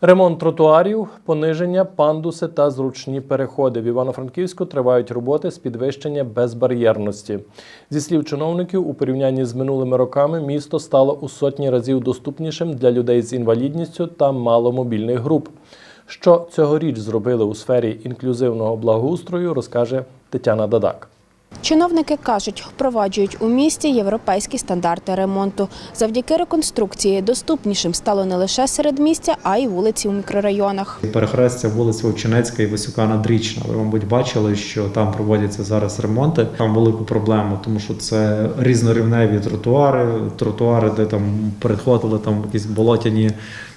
Ремонт тротуарів, пониження, пандуси та зручні переходи. В Івано-Франківську тривають роботи з підвищення безбар'єрності. Зі слів чиновників, у порівнянні з минулими роками місто стало у сотні разів доступнішим для людей з інвалідністю та маломобільних груп. Що цьогоріч зробили у сфері інклюзивного благоустрою, розкаже Тетяна Дадак. Чиновники кажуть, впроваджують у місті європейські стандарти ремонту. Завдяки реконструкції доступнішим стало не лише серед містя, а й вулиці у мікрорайонах. Перехрестя вулиць Вовчинецька і Васюка Надрічна. Ви, мабуть, бачили, що там проводяться зараз ремонти. Там велику проблему, тому що це різнорівневі тротуари, тротуари, де там переходили там якісь болотяні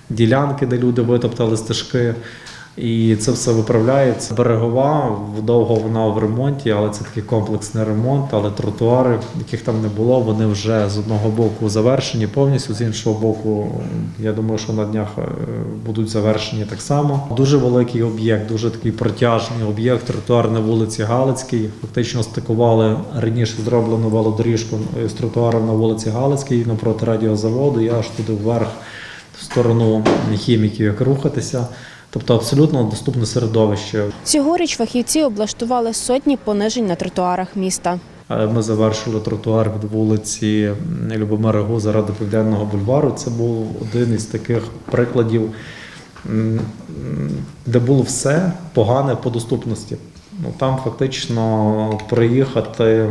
ділянки, де люди витоптали стежки. І це все виправляється. Берегова довго вона в ремонті, але це такий комплексний ремонт. Але тротуари, яких там не було, вони вже з одного боку завершені повністю, з іншого боку, я думаю, що на днях е, будуть завершені так само. Дуже великий об'єкт, дуже такий протяжний об'єкт. Тротуар на вулиці Галицькій. Фактично стикували раніше зроблену велодоріжку з тротуаром на вулиці Галицькій напроти радіозаводу. Я аж туди вверх в сторону хіміків, як рухатися. Тобто абсолютно доступне середовище. Цьогоріч фахівці облаштували сотні понижень на тротуарах міста. Ми завершили тротуар від вулиці Любомира Гузара до Південного бульвару. Це був один із таких прикладів, де було все погане по доступності. Ну, там фактично проїхати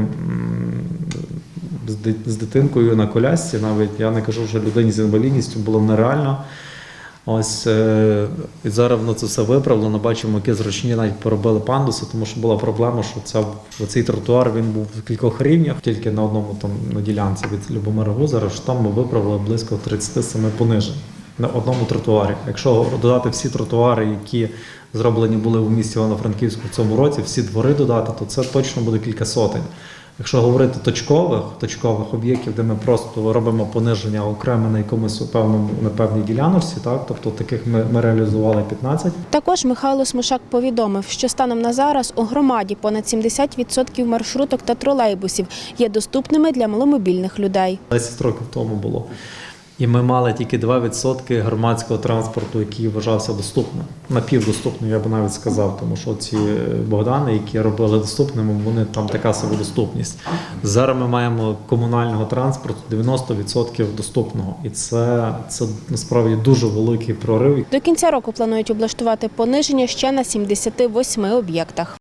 з з дитинкою на колясці, навіть я не кажу, що людині з інвалідністю було нереально. Ось е, і зараз воно це все виправлено. Бачимо, які зручні навіть поробили пандуси, тому що була проблема, що ця цей тротуар він був в кількох рівнях, тільки на одному там на ділянці від Любомира Гузара, що там ми виправили близько 37 понижень на одному тротуарі. Якщо додати всі тротуари, які зроблені були в місті Івано-Франківську в цьому році, всі двори додати, то це точно буде кілька сотень. Якщо говорити точкових точкових об'єктів, де ми просто робимо пониження окремо на якомусь певному на певній ділянці, так тобто таких ми, ми реалізували 15. Також Михайло Смушак повідомив, що станом на зараз у громаді понад 70% маршруток та тролейбусів є доступними для маломобільних людей. 10 років тому було. І ми мали тільки 2% громадського транспорту, який вважався доступним. Напівдоступним, я б навіть сказав, тому що ці Богдани, які робили доступними, вони там така собі доступність. Зараз ми маємо комунального транспорту 90% доступного. І це, це насправді дуже великий прорив. До кінця року планують облаштувати пониження ще на 78 об'єктах.